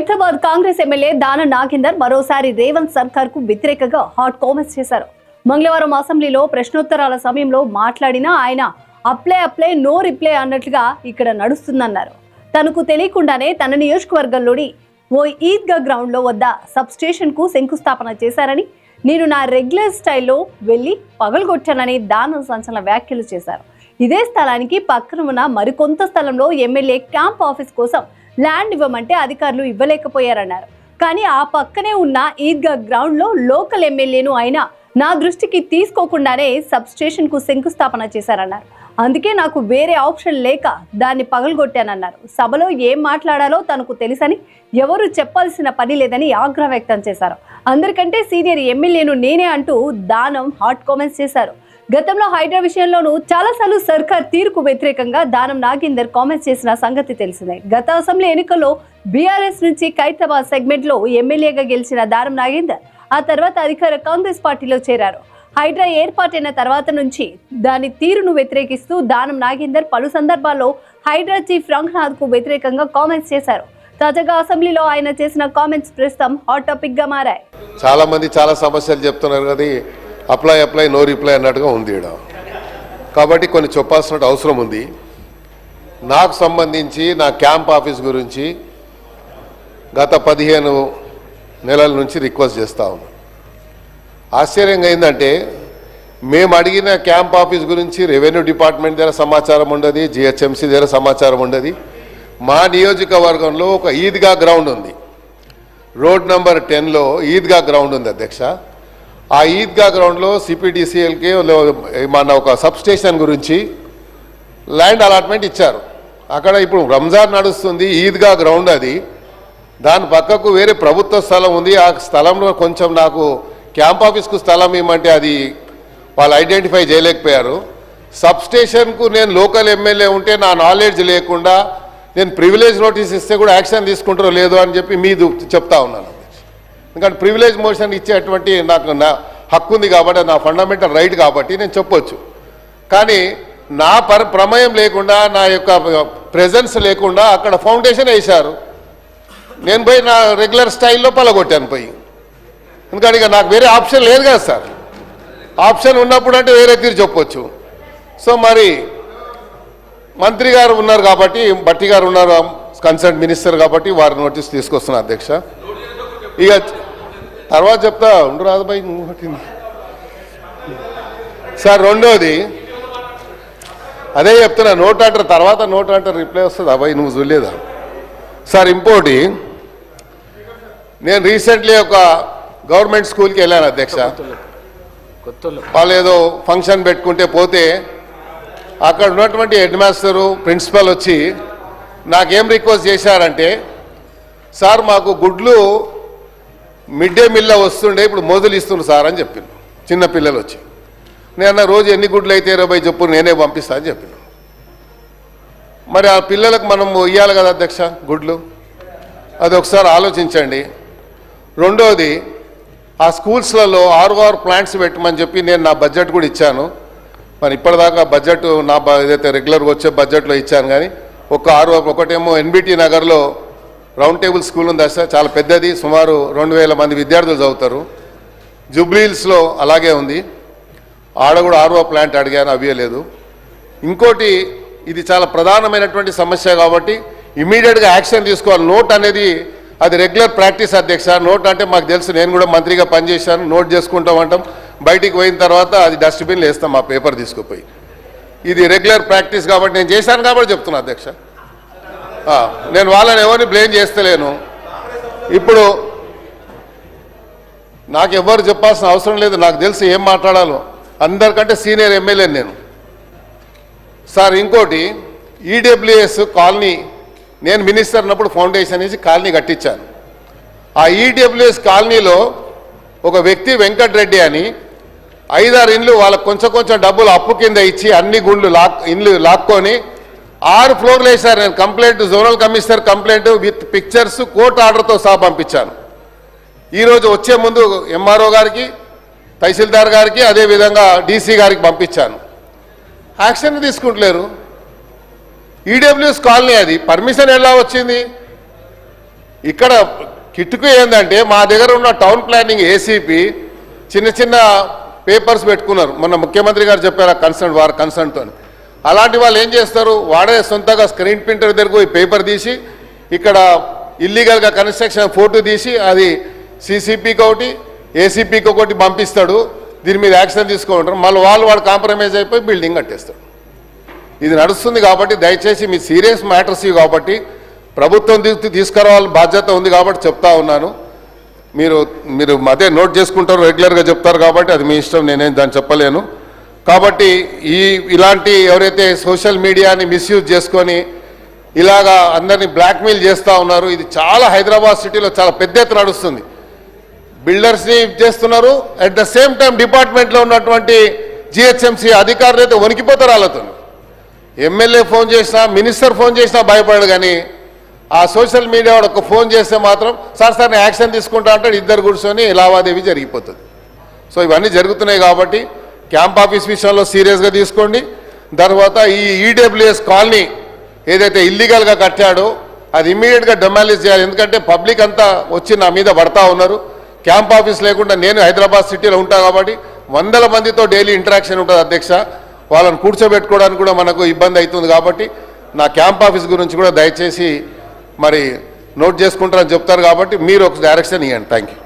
Hyderabad Congress MLA దాన నాగేందర్ మరోసారి రేవంత్ సర్కార్కు వ్యతిరేకంగా హాట్ కామెంట్స్ చేశారు. మంగళవారం అసెంబ్లీలో ప్రశ్నోత్తరాల సమయంలో మాట్లాడిన ఆయన అప్లై అప్లై నో రిప్లై అన్నట్లుగా ఇక్కడ నడుస్తుందన్నారు. తనకు తెలియకుండానే తన నియోజకవర్గంలోని ఓ ఈద్గా గ్రౌండ్లో వద్ద సబ్ స్టేషన్కు శంకుస్థాపన చేశారని నేను నా రెగ్యులర్ స్టైల్లో వెళ్ళి పగలగొట్టానని దానం సంచలన వ్యాఖ్యలు చేశారు. ఇదే స్థలానికి పక్కన ఉన్న మరికొంత స్థలంలో ఎమ్మెల్యే క్యాంప్ ఆఫీస్ కోసం ల్యాండ్ ఇవ్వమంటే అధికారులు ఇవ్వలేకపోయారన్నారు. కానీ ఆ పక్కనే ఉన్న ఈద్గా గ్రౌండ్లో లోకల్ ఎమ్మెల్యేను అయినా నా దృష్టికి తీసుకోకుండానే సబ్స్టేషన్కు శంకుస్థాపన చేశారన్నారు. అందుకే నాకు వేరే ఆప్షన్ లేక దాన్ని పగలగొట్టానన్నారు. సభలో ఏం మాట్లాడాలో తనకు తెలుసని ఎవరు చెప్పాల్సిన పని లేదని ఆగ్రహం వ్యక్తం చేశారు. అందరికంటే సీనియర్ ఎమ్మెల్యేను నేనే అంటూ దానం హాట్ కామెంట్స్ చేశారు. గతంలో హైడ్రా విషయంలోనూ చాలాసార్లు సర్కార్ తీరుకు వ్యతిరేకంగా దానం నాగేందర్ కామెంట్స్ చేసిన సంగతి తెలిసిందే. గత అసెంబ్లీ ఎన్నికల్లో బీఆర్ఎస్ నుంచి ఖైరతాబాద్ సెగ్మెంట్లో ఎమ్మెల్యేగా గెలిచిన దానం నాగేందర్ ఆ తర్వాత అధికార కాంగ్రెస్ పార్టీలో చేరారు. హైడ్రా ఏర్పాటైన తర్వాత నుంచి దాని తీరును వ్యతిరేకిస్తూ దానం నాగేందర్ పలు సందర్భాల్లో హైడ్రా చీఫ్ రంగనాథ్కు వ్యతిరేకంగా కామెంట్స్ చేశారు. తాజాగా అసెంబ్లీలో ఆయన చేసిన కామెంట్స్ ప్రస్తుతం హాట్ టాపిక్గా మారాయి. చాలా మంది చాలా సమస్యలు చెప్తున్నారు కదా అప్లై అప్లై నో రిప్లై అన్నట్టుగా ఉంది కాబట్టి కొన్ని చెప్పాల్సిన అవసరం ఉంది. నాకు సంబంధించి నా క్యాంప్ ఆఫీస్ గురించి గత పదిహేను నెలల నుంచి రిక్వెస్ట్ చేస్తూ ఉన్నాం. ఆశ్చర్యంగా ఏంటంటే మేము అడిగిన క్యాంప్ ఆఫీస్ గురించి రెవెన్యూ డిపార్ట్మెంట్ దగ్గర సమాచారం ఉండదు జిహెచ్ఎంసీ దగ్గర సమాచారం ఉండదు. మా నియోజకవర్గంలో ఒక ఈద్గా గ్రౌండ్ ఉంది. రోడ్ నెంబర్ టెన్లో ఈద్గా గ్రౌండ్ ఉంది అధ్యక్ష. ఆ ఈద్గా గ్రౌండ్లో సిపిడిసిఎల్కి మన ఒక సబ్ స్టేషన్ గురించి ల్యాండ్ అలాట్మెంట్ ఇచ్చారు. అక్కడ ఇప్పుడు రంజాన్ నడుస్తుంది ఈద్గా గ్రౌండ్ అది. దాని పక్కకు వేరే ప్రభుత్వ స్థలం ఉంది. ఆ స్థలంలో కొంచెం నాకు క్యాంప్ ఆఫీస్కు స్థలం ఇవ్వమంటే అది వాళ్ళు ఐడెంటిఫై చేయలేకపోయారు. సబ్ స్టేషన్కు నేను లోకల్ ఎమ్మెల్యే ఉంటే నా నాలెడ్జ్ లేకుండా నేను ప్రివిలేజ్ నోటీస్ ఇస్తే కూడా యాక్షన్ తీసుకుంటారో లేదో అని చెప్పి మీ చెప్తా ఉన్నాను. ఎందుకంటే ప్రివిలేజ్ మోషన్ ఇచ్చేటువంటి నాకు నా హక్కు ఉంది కాబట్టి నా ఫండమెంటల్ రైట్ కాబట్టి నేను చెప్పొచ్చు. కానీ నా పర ప్రమేయం లేకుండా నా యొక్క ప్రెజెన్స్ లేకుండా అక్కడ ఫౌండేషన్ వేశారు. నేను పోయి నా రెగ్యులర్ స్టైల్లో పలగొట్టాను పోయి. ఎందుకంటే ఇక నాకు వేరే ఆప్షన్ లేదు కదా సార్. ఆప్షన్ ఉన్నప్పుడు అంటే వేరే తీరు చెప్పొచ్చు. సో మరి మంత్రి గారు ఉన్నారు కాబట్టి బట్టి గారు ఉన్నారు కన్సర్న్ మినిస్టర్ కాబట్టి వారి నోటీస్ తీసుకొస్తున్నా అధ్యక్ష. ఇక తర్వాత చెప్తా ఉండు రాదు నువ్వు సార్ రెండోది అదే చెప్తున్నా నోట్ అంటారు తర్వాత నోట్ అంటారు రిప్లై వస్తుంది? అబ్బాయి నువ్వు చూడలేదా? సార్ ఇంకోటి నేను రీసెంట్లీ ఒక గవర్నమెంట్ స్కూల్కి వెళ్ళాను అధ్యక్ష. వాళ్ళు ఏదో ఫంక్షన్ పెట్టుకుంటే పోతే అక్కడ ఉన్నటువంటి హెడ్ మాస్టరు ప్రిన్సిపల్ వచ్చి నాకేం రిక్వెస్ట్ చేశారంటే సార్ మాకు గుడ్లు మిడ్ డే మీల్లో వస్తుండే ఇప్పుడు మొదలు ఇస్తున్నారు సార్ అని చెప్పిండు. చిన్న పిల్లలు వచ్చి. నేను రోజు ఎన్ని గుడ్లు అయితే ఇరవై చెప్పు నేనే పంపిస్తా అని చెప్పిన మరి ఆ పిల్లలకు మనం ఇవ్వాలి కదా అధ్యక్ష గుడ్లు? అది ఒకసారి ఆలోచించండి. రెండోది ఆ స్కూల్స్లలో ఆరు ఆరు ప్లాంట్స్ పెట్టమని చెప్పి నేను నా బడ్జెట్ కూడా ఇచ్చాను. మరి ఇప్పటిదాకా బడ్జెట్ నా ఏదైతే రెగ్యులర్గా వచ్చే బడ్జెట్లో ఇచ్చాను కానీ ఒక ఆరు ఒకటేమో ఎన్బిటి నగర్లో రౌండ్ టేబుల్ స్కూల్ ఉంది సార్ చాలా పెద్దది సుమారు రెండు వేల మంది విద్యార్థులు చదువుతారు. జూబ్లీహిల్స్లో అలాగే ఉంది. ఆడ కూడా ఆర్ఓ ప్లాంట్ అడిగాను అవ్వలేదు ఇంకోటి ఇది చాలా ప్రధానమైనటువంటి సమస్య కాబట్టి ఇమీడియట్గా యాక్షన్ తీసుకోవాలి. నోట్ అనేది అది రెగ్యులర్ ప్రాక్టీస్ అధ్యక్ష. నోట్ అంటే మాకు తెలుసు నేను కూడా మంత్రిగా పనిచేశాను నోట్ చేసుకుంటాం అంటాం బయటికి పోయిన తర్వాత అది డస్ట్బిన్లు వేస్తాం మా పేపర్ తీసుకుపోయి. ఇది రెగ్యులర్ ప్రాక్టీస్ కాబట్టి నేను చేశాను కాబట్టి చెప్తున్నా అధ్యక్ష. నేను వాళ్ళని ఎవరిని బ్లేమ్ చేస్తలేను. ఇప్పుడు నాకు ఎవ్వరు చెప్పాల్సిన అవసరం లేదు నాకు తెలిసి ఏం మాట్లాడాలో. అందరికంటే సీనియర్ ఎమ్మెల్యే నేను. సార్ ఇంకోటి ఈడబ్ల్యూఎస్ కాలనీ నేను మినిస్టర్ ఉన్నప్పుడు ఫౌండేషన్ వేసి కాలనీ కట్టించాను. ఆ ఈడబ్ల్యూఎస్ కాలనీలో ఒక వ్యక్తి వెంకటరెడ్డి అని ఐదారు ఇండ్లు వాళ్ళకి కొంచెం కొంచెం డబ్బులు అప్పు కింద ఇచ్చి అన్ని గుండ్లు లాక్ ఇండ్లు లాక్కొని ఆరు ఫ్లోర్లు వేశారు. నేను complaint zonal commissioner complaint with pictures court ఆర్డర్తో సహా పంపించాను. ఈరోజు వచ్చే ముందు ఎంఆర్ఓ గారికి తహసీల్దార్ గారికి అదేవిధంగా డీసీ గారికి పంపించాను. యాక్షన్ తీసుకుంటలేరు. ఈడబ్ల్యూఎస్ కాలనీ అది. పర్మిషన్ ఎలా వచ్చింది? ఇక్కడ కిట్టుకు ఏంటంటే మా దగ్గర ఉన్న టౌన్ ప్లానింగ్ ఏసీపీ చిన్న చిన్న పేపర్స్ పెట్టుకున్నారు. మొన్న ముఖ్యమంత్రి గారు చెప్పారు కన్సర్న్ వారు కన్సర్న్తో అలాంటి వాళ్ళు ఏం చేస్తారు? వాడే సొంతగా స్క్రీన్ ప్రింటర్ దగ్గరకు పోయి పేపర్ తీసి ఇక్కడ ఇల్లీగల్గా కన్స్ట్రక్షన్ ఫోటో తీసి అది సీసీపీకి ఒకటి ఏసీపీకి ఒకటి పంపిస్తాడు. దీని మీద యాక్షన్ తీసుకుంటారు మళ్ళీ వాళ్ళు వాడు కాంప్రమైజ్ అయిపోయి బిల్డింగ్ కట్టేస్తాడు ఇది నడుస్తుంది కాబట్టి దయచేసి మీ సీరియస్ మ్యాటర్స్ ఇవి కాబట్టి ప్రభుత్వం తీసుకురావాలని బాధ్యత ఉంది కాబట్టి చెప్తా ఉన్నాను. మీరు మీరు అదే నోట్ చేసుకుంటారు రెగ్యులర్గా చెప్తారు కాబట్టి అది మీ ఇష్టం నేనేం దాన్ని చెప్పలేను. కాబట్టి ఈ ఇలాంటి ఎవరైతే సోషల్ మీడియాని మిస్యూజ్ చేసుకొని ఇలాగా అందరినీ బ్లాక్మెయిల్ చేస్తూ ఉన్నారు ఇది చాలా హైదరాబాద్ సిటీలో చాలా పెద్ద ఎత్తున నడుస్తుంది. బిల్డర్స్ని చేస్తున్నారు అట్ ద సేమ్ టైం డిపార్ట్మెంట్లో ఉన్నటువంటి జిహెచ్ఎంసీ అధికారులు అయితే వణికిపోతారు వాళ్ళతో ఎమ్మెల్యే ఫోన్ చేసినా మినిస్టర్ ఫోన్ చేసినా భయపడడు కానీ ఆ సోషల్ మీడియా వాడు ఒక ఫోన్ చేస్తే మాత్రం సార్ సార్ నేను యాక్షన్ తీసుకుంటా అంటాడు ఇద్దరు కూర్చొని లావాదేవీ జరిగిపోతుంది. సో ఇవన్నీ జరుగుతున్నాయి కాబట్టి క్యాంప్ ఆఫీస్ విషయంలో సీరియస్గా తీసుకోండి. తర్వాత ఈ ఈడబ్ల్యూఎస్ కాలనీ ఏదైతే ఇల్లీగల్గా కట్టాడో అది ఇమ్మీడియట్గా డొమాలిజ్ చేయాలి. ఎందుకంటే పబ్లిక్ అంతా వచ్చి నా మీద పడతా ఉన్నారు. క్యాంప్ ఆఫీస్ లేకుండా నేను హైదరాబాద్ సిటీలో ఉంటాను కాబట్టి వందల మందితో డైలీ ఇంటరాక్షన్ ఉంటుంది అధ్యక్ష. వాళ్ళని కూర్చోబెట్టుకోవడానికి కూడా మనకు ఇబ్బంది అవుతుంది కాబట్టి నా క్యాంప్ ఆఫీస్ గురించి కూడా దయచేసి మరి నోట్ చేసుకుంటారని చెప్తారు కాబట్టి మీరు ఒక డైరెక్షన్ ఇవ్వండి థ్యాంక్ యూ